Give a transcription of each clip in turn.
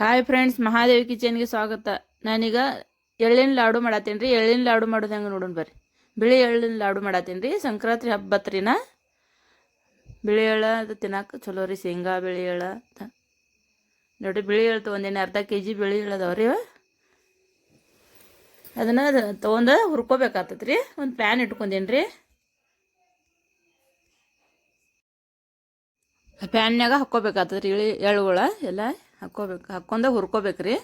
Hi friends Mahadevi ಕಿಚನ್ಗೆ ಸ್ವಾಗತ. ನಾನೀಗ ಎಳ್ಳಿನ ಲಾಡು ಮಾಡತ್ತೀನಿ ರೀ. ಎಳ್ಳಿನ ಲಾಡು ಮಾಡೋದು ಹೆಂಗೆ ನೋಡೋಣ ಬರ್ರಿ. ಬಿಳಿ ಎಳ್ಳಿನ ಲಾಡು ಮಾಡತ್ತೀನಿ ಸಂಕ್ರಾಂತಿ ಹಬ್ಬತ್ರಿನ ಬಿಳಿ ಎಳ್ಳ ಅದು ತಿನ್ನಕ್ಕೆ ಚಲೋ ರೀ. ಶೇಂಗಾ ಬಿಳಿ ಎಳ್ಳ ನೋಡಿರಿ, ಬಿಳಿ ಎಳ್ಳು ತೊಗೊಂದೇನೆ ಅರ್ಧ ಕೆ ಜಿ ಬಿಳಿ ಎಳ್ಳದವ್ರಿ ರೀ ಅದನ್ನು ತೊಗೊಂಡು ಹುರ್ಕೋಬೇಕಾಗ್ತೈತೆ ರೀ. ಒಂದು ಪ್ಯಾನ್ ಇಟ್ಕೊಂಡೇನಿ ರೀ. ಪ್ಯಾನ್ಯಾಗ ಹಾಕ್ಕೋಬೇಕಾಗ್ತದೆ ರೀ. ಇಳಿ ಎಳ್ಳುಗಳ ಎಲ್ಲ. ಹಾಕ್ಕೋಬೇಕು, ಹಾಕ್ಕೊಂಡ ಹುರ್ಕೋಬೇಕು ರೀ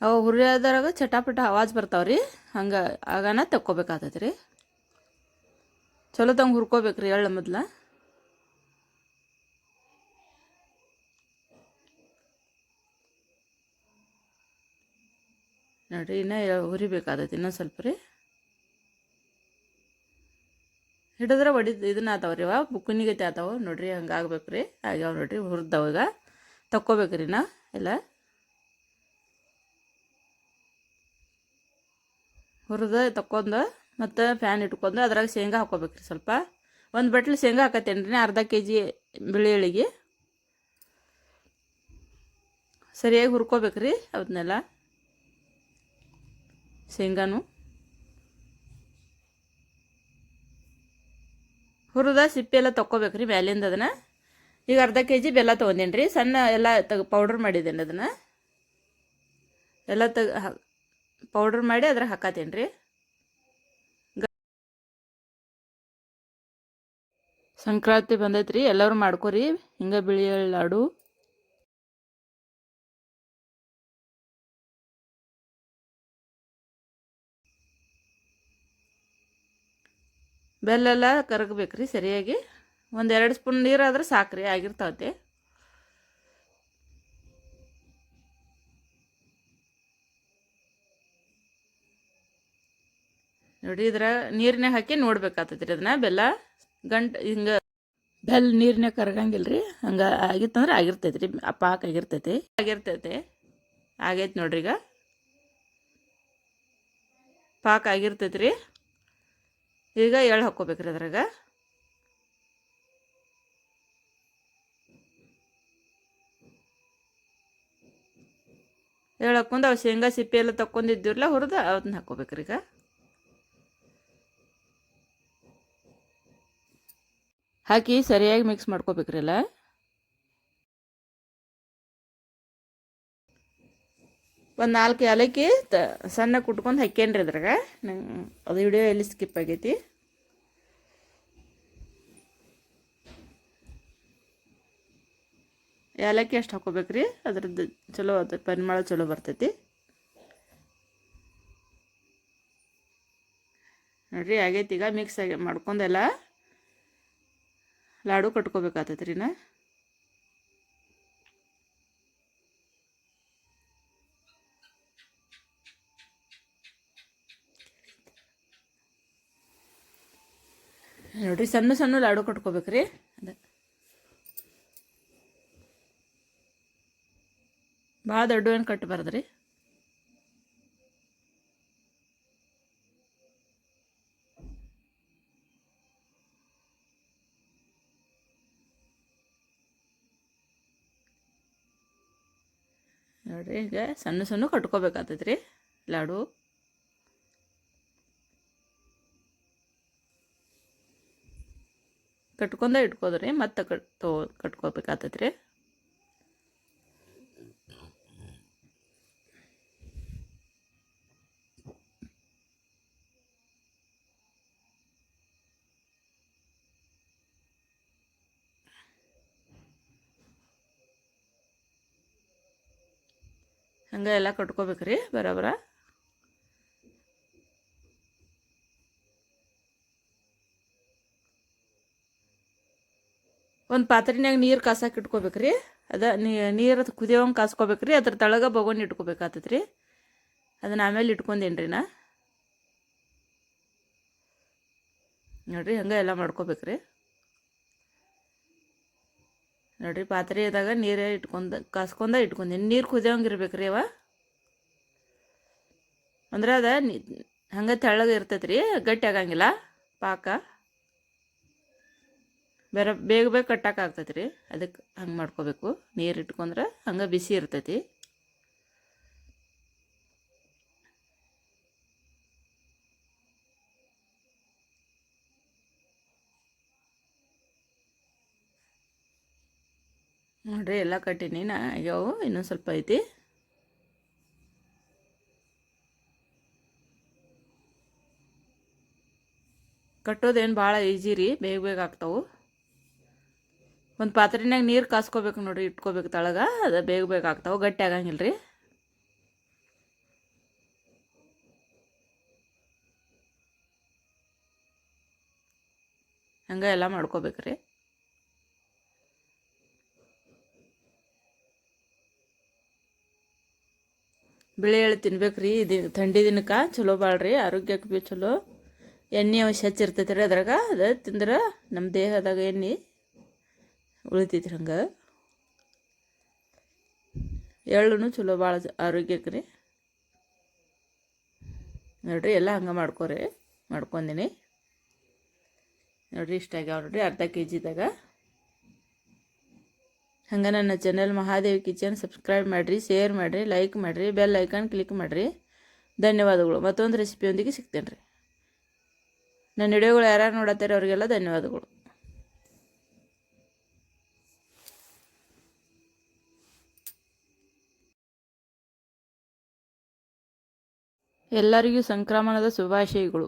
ಅವು ಹುರಿಯೋದ್ರಾಗ ಚಟಾಪಟ ಆವಾಜ್ ಬರ್ತಾವ ರೀ ಹಂಗೆ ಆಗಾನ ತಕ್ಕೋಬೇಕಾಗ್ತೈತೆ ರೀ ಚಲೋ ತಂಗೆ ಹುರ್ಕೋಬೇಕು ರೀ ಎಳ್ಳು ಮೊದ್ಲ. ನೋಡಿರಿ, ಇನ್ನೂ ಹುರಿಬೇಕಾದೈತಿ ಇನ್ನೊಂದು ಸ್ವಲ್ಪ ರೀ ಹಿಡಿದ್ರೆ ಒಡಿ ಇದನ್ನ ಆತಾವ ರೀ ಅವ, ಬುಕ್ಕನಿಗೈತೆ ಆತಾವ. ನೋಡಿರಿ ಹಂಗೆ ಆಗ್ಬೇಕು ರೀ ಆಗ್ಯಾವ ನೋಡ್ರಿ ಹುರಿದವಾಗ ಈಗ ತಕ್ಕೋಬೇಕು ರೀ ನಾ ಎಲ್ಲ ಹುರಿದು ತಕ್ಕೊಂಡು ಮತ್ತು ಫ್ಯಾನ್ ಇಟ್ಕೊಂಡು ಅದ್ರಾಗ ಶೇಂಗಾ ಹಾಕೋಬೇಕ್ರಿ ಸ್ವಲ್ಪ. ಒಂದು ಬಟ್ಲು ಶೇಂಗಾ ಹಾಕತ್ತೇನ್ರಿ, ಅರ್ಧ ಕೆ ಜಿ ಬಿಳಿ ಎಳ್ಳಿಗೆ. ಸರಿಯಾಗಿ ಹುರ್ಕೋಬೇಕು ರೀ ಅವನ್ನೆಲ್ಲ ಶೇಂಗಾನು. ಹುರಿದ ಸಿಪ್ಪೆ ಎಲ್ಲ ತೊಗೋಬೇಕು ರೀ ಮ್ಯಾಲಿಂದ ಅದನ್ನು. ಈಗ ಅರ್ಧ ಕೆ ಜಿ ಬೆಲ್ಲ ತೊಗೊಂಡೇನಿ ರೀ ಸಣ್ಣ ಎಲ್ಲ ತಗ ಪೌಡ್ರ್ ಮಾಡಿದ್ದೇನೆ ಅದನ್ನು. ಎಲ್ಲ ತಗ ಪೌಡ್ರ್ ಮಾಡಿ ಅದ್ರಾಗ ಹಾಕತ್ತೇನೆ ರೀ ಸಂಕ್ರಾಂತಿ ಬಂದೈತೆ ರೀ ಎಲ್ಲರೂ ಮಾಡ್ಕೊರಿ. ಹಿಂಗೆ ಬಿಳಿ ಲಾಡು. ಬೆಲ್ಲೆಲ್ಲ ಕರಗಬೇಕು ಸರಿಯಾಗಿ. ಒಂದು ಎರಡು ಸ್ಪೂನ್ ನೀರಾದ್ರೆ ಸಾಕ್ರಿ ರೀ ಆಗಿರ್ತಾವತ್ತೆ ನೋಡಿ, ಇದ್ರ ನೀರನ್ನೇ ಹಾಕಿ ನೋಡ್ಬೇಕಾಗ್ತೈತೆ ರೀ ಅದನ್ನ. ಬೆಲ್ಲ ಗಂಟು ಹಿಂಗೆ ಬೆಲ್ಲ ನೀರನ್ನೇ ಕರಗಂಗಿಲ್ಲ ರೀ ಹಂಗೆ ಆಗಿತ್ತಂದ್ರೆ ಆಗಿರ್ತೈತೆ ರೀ ಪಾಕ ಆಗಿರ್ತೈತಿ. ಆಗಿರ್ತೈತಿ. ಆಗೈತೆ ನೋಡ್ರಿ ಈಗ. ಪಾಕ ಆಗಿರ್ತೈತೆ ರೀ ಈಗ ಎಳ್ಳು ಹಾಕ್ಕೋಬೇಕ್ರಿ ಅದ್ರಾಗ. ಹಾಕ್ಕೊಂಡು ಅವು ಶೇಂಗಾ ಸಿಪ್ಪೆ ಎಲ್ಲ ತಕ್ಕೊಂಡಿದ್ದೀರಲ್ಲ ಹುರಿದು ಅದನ್ನ ಹಾಕೋಬೇಕ್ರಿ ಈಗ. ಹಾಕಿ ಸರಿಯಾಗಿ ಮಿಕ್ಸ್ ಮಾಡ್ಕೋಬೇಕ್ರಿ ಅಲ್ಲ ಒಂದು ನಾಲ್ಕು ಏಲಕ್ಕಿ ತ ಸಣ್ಣ ಕುಟ್ಕೊಂಡು ಹಾಕ್ಯೇನ್ರಿ ಅದ್ರಾಗ ನಂಗೆ ಅದು ವಿಡಿಯೋ ಎಲ್ಲಿ ಸ್ಕಿಪ್ ಆಗೈತಿ? ಏಲಕ್ಕಿ ಅಷ್ಟು ಹಾಕೋಬೇಕ್ರಿ? ಅದ್ರದ್ದು ಚಲೋ ಅದು ಪರಿಮಳ ಚಲೋ ಬರ್ತೈತಿ. ನೋಡ್ರಿ, ಆಗೈತಿ ಈಗ ಮಿಕ್ಸ್ ಆಗಿ ಮಾಡ್ಕೊಂಡೆಲ್ಲ. ಲಾಡು ಕಟ್ಕೋಬೇಕಾಗ್ತೈತಿ ರೀ ನಾ ನೋಡ್ರಿ, ಸಣ್ಣ ಸಣ್ಣ ಲಾಡು ಕಟ್ಕೋಬೇಕ್ರಿ ಅದ ಭಾಳ ದೊಡ್ಡ ಏನು ಕಟ್ಟಬಾರ್ದು ರೀ ನೋಡ್ರಿ, ಈಗ ಸಣ್ಣ ಸಣ್ಣ ಕಟ್ಕೋಬೇಕಾಗ್ತೈತೆ ರೀ ಲಾಡು. ಕಟ್ಕೊಂಡ ಇಟ್ಕೋದ್ರಿ, ಮತ್ತೆ ಕಟ್ ತೋ ಕಟ್ಕೋಬೇಕಾಗ್ತೈತೆ ರೀ ಹಂಗೆ ಎಲ್ಲ ಕಟ್ಕೋಬೇಕು ರೀ ಬರೋಬರ ಒಂದು ಪಾತ್ರೆನಾಗ ನೀರು ಕಾಸಕ್ಕೆ ಇಟ್ಕೋಬೇಕ್ರಿ, ಅದ ನೀರು ಕುದಿಯೋಂಗೆ ಕಾಸ್ಕೋಬೇಕ್ರಿ, ಅದ್ರ ತಳಗೆ ಬಗೊಂಡು ಇಟ್ಕೋಬೇಕಾಗ್ತೈತೆ ರೀ ಅದನ್ನ ಆಮೇಲೆ ಇಟ್ಕೊಂಡೇನಿ ರೀ ನಾ. ನೋಡಿರಿ, ಹಂಗೆ ಎಲ್ಲ ಮಾಡ್ಕೋಬೇಕ್ರಿ. ನೋಡ್ರಿ ಪಾತ್ರೆದಾಗ ನೀರೇ ಇಟ್ಕೊಂಡ ಕಾಸ್ಕೊಂಡ ಇಟ್ಕೊಂಡೀನಿ ನೀರು ಕುದಿಯೋಂಗೆ ಇರ್ಬೇಕು ರೀ ಅವ. ಅಂದ್ರೆ ಅದ ಹಂಗೆ ತೆಳ್ಳಗೆ ಇರ್ತೈತೆ ರೀ ಗಟ್ಟಿ ಆಗಂಗಿಲ್ಲ, ಪಾಕ. ಬೇರೆ, ಬೇಗ ಬೇಗ ಕಟ್ಟಕ್ಕೆ ಆಗ್ತೈತೆ ಅದಕ್ಕೆ ಹಂಗೆ ಮಾಡ್ಕೋಬೇಕು. ನೀರು ಇಟ್ಕೊಂಡ್ರೆ ಹಂಗೆ ಬಿಸಿ ಇರ್ತೈತಿ. ನೋಡ್ರಿ, ಎಲ್ಲ ಕಟ್ಟೀನಿ ಆಗ್ಯಾವು ಇನ್ನೊಂದು ಸ್ವಲ್ಪ ಐತಿ. ಕಟ್ಟೋದೇನು ಭಾಳ ಈಜಿ ರೀ, ಬೇಗ ಬೇಗ ಆಗ್ತಾವೆ. ಒಂದು ಪಾತ್ರೆನಾಗ ನೀರು ಕಾಸ್ಕೋಬೇಕು ನೋಡ್ರಿ, ಇಟ್ಕೋಬೇಕು ತಳಗ, ಅದು ಬೇಗ ಬೇಗ ಆಗ್ತಾವೆ, ಗಟ್ಟಿ ಆಗಂಗಿಲ್ಲ ರೀ. ಹಂಗೆ ಎಲ್ಲ ಮಾಡ್ಕೋಬೇಕು ಬಿಳಿ ಎಳ್ಳು ತಿನ್ಬೇಕು ರೀ ಇದು ಥಂಡಿ ದಿನಕ್ಕೆ ಚಲೋ ಬಾಳ್ರಿ ಆರೋಗ್ಯಕ್ಕೆ ಭೀ ಚಲೋ. ಎಣ್ಣೆ ಅವಶ್ಯ ಹೆಚ್ಚಿರ್ತೈತೆ ರೀ ಅದ್ರಾಗ, ಅದು ತಿಂದ್ರೆ ನಮ್ಮ ದೇಹದಾಗ ಎಣ್ಣೆ ಉಳಿತೈತ್ರಿ ಹಂಗೆ. ಎಳ್ಳು ಚಲೋ ಭಾಳ ಆರೋಗ್ಯಕ್ಕೆ ರೀ. ನೋಡ್ರಿ ಎಲ್ಲ ಹಂಗೆ ಮಾಡ್ಕೊರಿ, ಮಾಡ್ಕೊಂದಿನಿ. ನೋಡ್ರಿ ಇಷ್ಟ ಆಗ್ಯಾವ ನೋಡ್ರಿ, ಅರ್ಧ ಕೆ ಜಿದಾಗ ಹಂಗೆ ನನ್ನ ಚಾನೆಲ್ ಮಹಾದೇವ್ ಕಿಚನ್ ಸಬ್ಸ್ಕ್ರೈಬ್ ಮಾಡಿರಿ ಶೇರ್ ಮಾಡಿರಿ ಲೈಕ್ ಮಾಡಿರಿ ಬೆಲ್ ಐಕಾನ್ ಕ್ಲಿಕ್ ಮಾಡಿರಿ. ಧನ್ಯವಾದಗಳು. ಮತ್ತೊಂದು ರೆಸಿಪಿಯೊಂದಿಗೆ ಸಿಗ್ತೇನೆ ರೀ ನನ್ನ ವಿಡಿಯೋಗಳು ಯಾರ್ಯಾರು ನೋಡತ್ತಾರೆ ಅವರಿಗೆಲ್ಲ ಧನ್ಯವಾದಗಳು. ಎಲ್ಲರಿಗೂ ಸಂಕ್ರಮಣದ ಶುಭಾಶಯಗಳು.